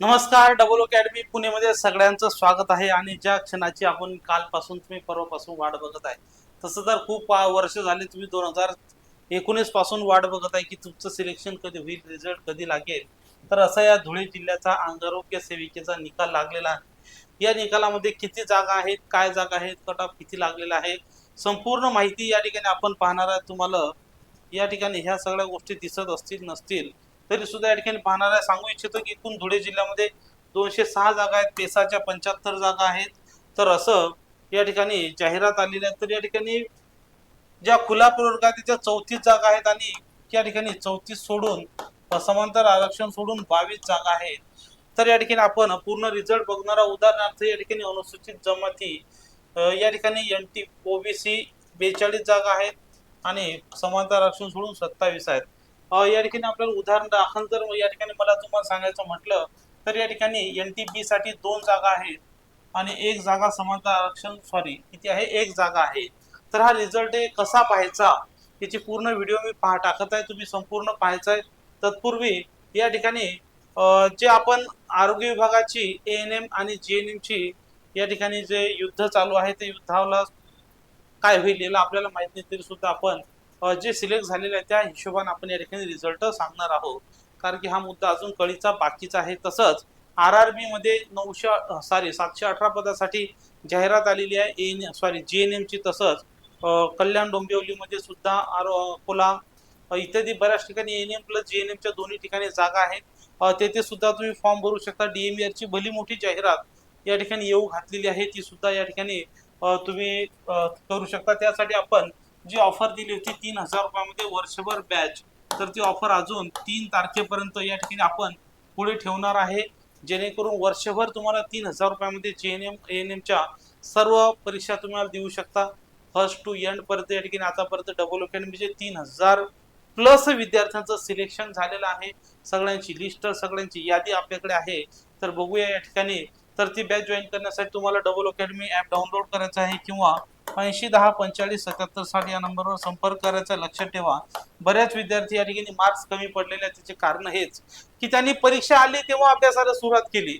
नमस्कार double academy पुणेमध्ये सगळ्यांचं स्वागत आहे आणि ज्या क्षणाची आपण कालपासून तुम्ही परवापासून वाट बघत आहे तसं तर खूप वर्ष झाले तुम्ही दोन हजार एकोणीसपासून वाट बघत आहे की तुमचं सिलेक्शन कधी होईल रिझल्ट कधी लागेल? तर असा या धुळे जिल्ह्याचा अंगारोग्य सेविकेचा निकाल लागलेला आहे. या निकालामध्ये किती जागा आहेत काय जागा आहेत कट ऑफ किती लागलेला आहे संपूर्ण माहिती या ठिकाणी आपण पाहणार आहे तुम्हाला या ठिकाणी ह्या सगळ्या गोष्टी दिसत असतील नसतील तरी सुद्धा या ठिकाणी पाहणाऱ्या सांगू इच्छितो की एकूण धुळे जिल्ह्यामध्ये दोनशे सहा जागा आहेत पेसाच्या पंच्याहत्तर जागा आहेत. तर असं या ठिकाणी जाहिरात आलेली आहे. तर या ठिकाणी ज्या खुला त्या चौतीस जागा आहेत आणि या ठिकाणी चौतीस सोडून समांतर आरक्षण सोडून बावीस जागा आहेत. तर या ठिकाणी आपण पूर्ण रिझल्ट बघणारा उदाहरणार्थ या ठिकाणी अनुसूचित जमाती या ठिकाणी एन टी ओबीसी बेचाळीस जागा आहेत आणि समांतर आरक्षण सोडून सत्तावीस आहेत. या ठिकाणी आपल्याला उदाहरण दाखल जर या ठिकाणी मला तुम्हाला सांगायचं म्हटलं तर या ठिकाणी एन टी बी साठी दोन जागा आहेत आणि एक जागा समानता आरक्षण सॉरी किती आहे? एक जागा आहे. तर हा रिझल्ट कसा पाहायचा? याची पूर्ण व्हिडिओ मी पहा टाकत आहे. तुम्ही संपूर्ण पाहायचा आहे. तत्पूर्वी या ठिकाणी जे आपण आरोग्य विभागाची ए एन एम आणि जी एन एमची या ठिकाणी जे युद्ध चालू आहे ते युद्धाला काय होईल याला आपल्याला माहीत नाही तरी सुद्धा आपण जे सिलेक्ट झालेले आहे त्या हिशोबाने आपण या ठिकाणी रिझल्ट सांगणार आहोत. कारण की हा मुद्दा अजून कळीचा बाकीचा आहे. तसंच आर आर बी मध्ये नऊशे सॉरी सातशे अठरा पदासाठी जाहिरात आलेली आहे. एन सॉरी जी एन एमची तसंच. कल्याण डोंबिवलीमध्ये सुद्धा आर अकोला इत्यादी बऱ्याच ठिकाणी N M plus G N एमच्या दोन्ही ठिकाणी जागा आहेत. तेथे सुद्धा तुम्ही फॉर्म भरू शकता. डीएमआर ची भली मोठी जाहिरात या ठिकाणी येऊ घातलेली आहे. ती सुद्धा या ठिकाणी तुम्ही करू शकता. त्यासाठी आपण जी ऑफर दिली होती तीन हजार रुपयामध्ये वर्षभर बॅच तर ती ऑफर अजून तीन तारखेपर्यंत या ठिकाणी आपण पुढे ठेवणार आहे. जेणेकरून वर्षभर तुम्हाला तीन हजार रुपयामध्ये जे एन एम एन एमच्या सर्व परीक्षा तुम्हाला देऊ शकता. फर्स्ट टू एंड पर्यंत या ठिकाणी आतापर्यंत डबल अकॅडमीचे म्हणजे तीन हजार प्लस विद्यार्थ्यांचं सिलेक्शन झालेलं आहे. सगळ्यांची लिस्ट सगळ्यांची यादी आपल्याकडे आहे. तर बघूया या ठिकाणी. तर ती बॅच जॉईन करण्यासाठी तुम्हाला डबल अकॅडमी ॲप डाउनलोड करायचं आहे किंवा ऐंशी दहा पंचेचाळीस सत्याहत्तर साठ या नंबरवर संपर्क करायचा लक्षात ठेवा. बऱ्याच विद्यार्थी या ठिकाणी मार्क्स कमी पडलेले आहेत. त्याचे कारण हेच की त्यांनी परीक्षा आली तेव्हा अभ्यासाला सुरुवात केली.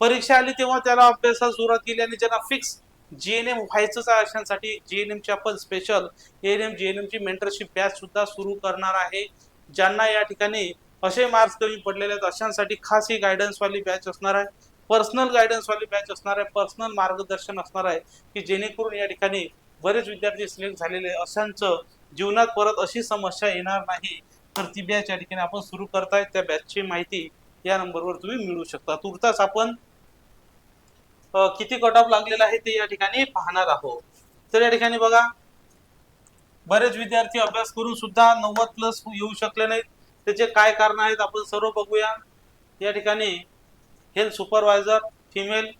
परीक्षा आली तेव्हा त्याला अभ्यासाला सुरुवात केली आणि ज्यांना फिक्स जी एन एम व्हायचंच आहे अशांसाठी जी एन एमची आपण special N M G N एमची mentorship batch सुद्धा सुरू करणार आहे. ज्यांना या ठिकाणी असे मार्क्स कमी पडलेले आहेत अशांसाठी खास ही गायडन्स वाली बॅच असणार आहे. पर्सनल गायडन्सवाली बॅच असणार आहे पर्सनल मार्गदर्शन असणार आहे की जेणेकरून या ठिकाणी बरेच विद्यार्थी सिलेक्ट झालेले अशांचं जीवनात परत अशी समस्या येणार नाही. तर ती बॅच या ठिकाणी आपण सुरू करताय. त्या बॅचची माहिती या नंबरवर तुम्ही मिळवू शकता. तुर्तास आपण किती कट ऑफ लागलेला आहे ते या ठिकाणी पाहणार आहोत. तर या ठिकाणी बघा बरेच विद्यार्थी अभ्यास करून सुद्धा नव्वद प्लस येऊ शकले नाहीत. त्याचे काय कारण आहेत आपण सर्व बघूया. या ठिकाणी हेल्थ सुपरवायझर फिमेल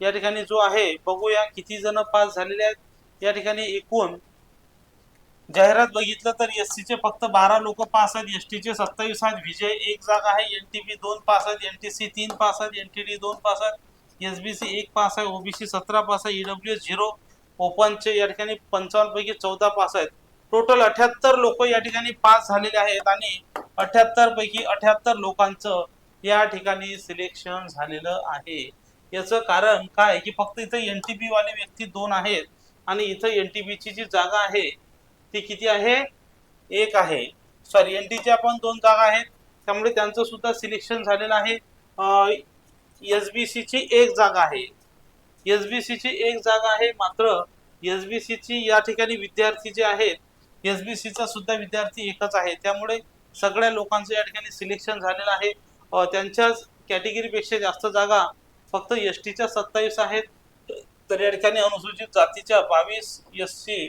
या ठिकाणी जो आहे बघूया किती जण पास झालेले आहेत. या ठिकाणी एकूण जाहिरात बघितलं तर एस चे फक्त बारा लोक पास आहेत. एस चे सत्तावीस आहेत. विजय एक जागा आहे. एन टी बी दोन पास आहेत. एन टी सी तीन पास आहेत. एन टी डी दोन पास आहेत. एस बी सी एक पास आहे. ओबीसी सतरा पास आहे. ईडब्ल्यू झिरो ओपनचे या ठिकाणी पंचावन्न पैकी चौदा पास आहेत. टोटल अठ्याहत्तर लोक या ठिकाणी पास झालेले आहेत आणि अठ्याहत्तर पैकी अठ्याहत्तर लोकांचं या ठिकाणी सिलेक्शन झालेलं आहे. याचं कारण काय? की फक्त इथं एन टी बी वाले व्यक्ती दोन आहेत आणि इथं एन टी बीची जी जागा आहे ती किती आहे? एक आहे. सॉरी एन टीच्या पण दोन जागा आहेत. त्यामुळे त्यांचं सुद्धा सिलेक्शन झालेलं आहे. एस बी सीची एक जागा आहे. एस बी सीची एक जागा आहे मात्र एस बी सीची या ठिकाणी विद्यार्थी जे आहेत एस बी सीचा सुद्धा विद्यार्थी एकच आहे. त्यामुळे सगळ्या लोकांचं या ठिकाणी सिलेक्शन झालेलं आहे. त्यांच्याच कॅटेगरीपेक्षा जास्त जागा फक्त एस टीच्या सत्तावीस आहेत. तर या ठिकाणी अनुसूचित जातीच्या बावीस एस सी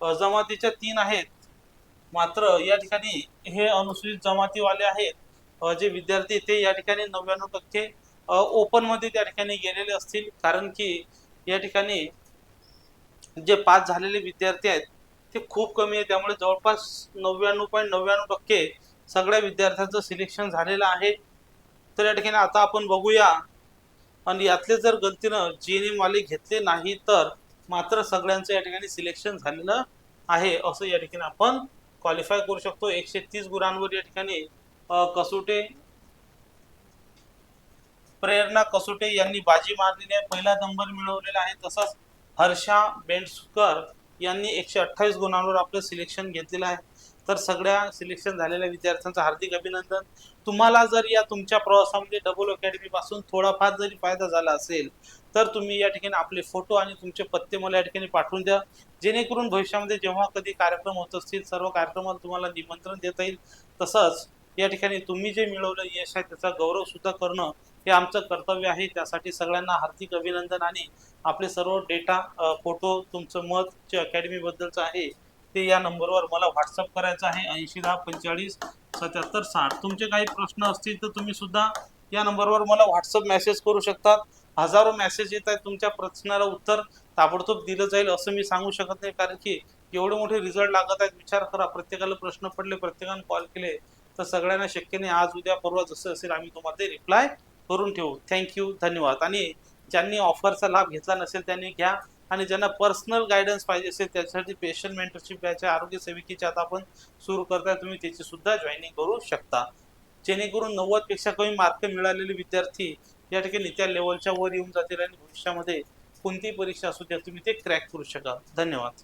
जमातीच्या तीन आहेत. मात्र या ठिकाणी हे अनुसूचित जमातीवाले आहेत. जे विद्यार्थी ते या ठिकाणी नव्याण्णव टक्के ओपनमध्ये त्या ठिकाणी गेलेले असतील. कारण की या ठिकाणी जे पास झालेले विद्यार्थी आहेत ते खूप कमी आहे त्यामुळे जवळपास नव्याण्णव पॉईंट नव्याण्णव टक्के सगळ्या विद्यार्थ्यांचं सिलेक्शन झालेलं आहे. तर या ठिकाणी आता आपण बघूया. आणि यातले जर गलतीनं जी एन वाले घेतले नाही तर मात्र सगळ्यांचं या ठिकाणी सिलेक्शन झालेलं आहे. असं या ठिकाणी आपण क्वालिफाय करू शकतो. एकशे तीस गुणांवर या ठिकाणी कसोटे प्रेरणा कसोटे यांनी बाजी मारलेली आहे. पहिला नंबर मिळवलेला आहे. तसंच हर्षा बेंडसकर यांनी एकशे अठ्ठावीस गुणांवर आपलं सिलेक्शन घेतलेलं आहे. तर सगळ्या सिलेक्शन झालेल्या विद्यार्थ्यांचं हार्दिक अभिनंदन. तुम्हाला जर या तुमच्या प्रवासामध्ये डबल अकॅडमी पासून थोडाफार जरी फायदा झाला असेल तर तुम्ही या ठिकाणी आपले फोटो आणि तुमचे पत्ते मला या ठिकाणी पाठवून द्या. जेणेकरून भविष्यामध्ये जेव्हा कधी कार्यक्रम होत असतील सर्व कार्यक्रमाला तुम्हाला निमंत्रण देता येईल. तसंच या ठिकाणी तुम्ही जे मिळवलं यश आहे त्याचा गौरव सुद्धा करणं हे आमचं कर्तव्य आहे. त्यासाठी सगळ्यांना हार्दिक अभिनंदन आणि आपले सर्व डेटा फोटो तुमचं मत जे अकॅडमीबद्दलचं आहे ते या नंबरवर मला व्हॉट्सअप करायचं आहे. ऐंशी दहा पंचेचाळीस सत्याहत्तर साठ. तुमचे काही प्रश्न असतील तर तुम्ही सुद्धा या नंबरवर मला व्हॉट्सअप मेसेज करू शकतात हजारो मेसेज येत आहेत. तुमच्या प्रश्नाला उत्तर ताबडतोब दिलं जाईल असं मी सांगू शकत नाही. कारण की एवढे मोठे रिझल्ट लागत आहेत. विचार करा. प्रत्येकाला प्रश्न पडले प्रत्येकाने कॉल केले तर सगळ्यांना शक्य नाही. आज उद्या परवा जसं असेल आम्ही तुम्हाला ते रिप्लाय करून ठेवू. थँक्यू धन्यवाद. आणि ज्यांनी ऑफरचा लाभ घेतला नसेल त्यांनी घ्या. आणि ज्यांना पर्सनल गायडन्स पाहिजे असेल त्याच्यासाठी पेशंट मेंटरशिप बॅच आरोग्य सेविकेची आता आपण सुरू करताय. तुम्ही त्याची सुद्धा जॉईनिंग करू शकता. जेणेकरून नव्वदपेक्षा कमी मार्क मिळालेले विद्यार्थी या ठिकाणी त्या लेवलच्या वर येऊन जातील आणि भविष्यामध्ये कोणतीही परीक्षा असू द्या तुम्ही ते क्रॅक करू शकाल. धन्यवाद.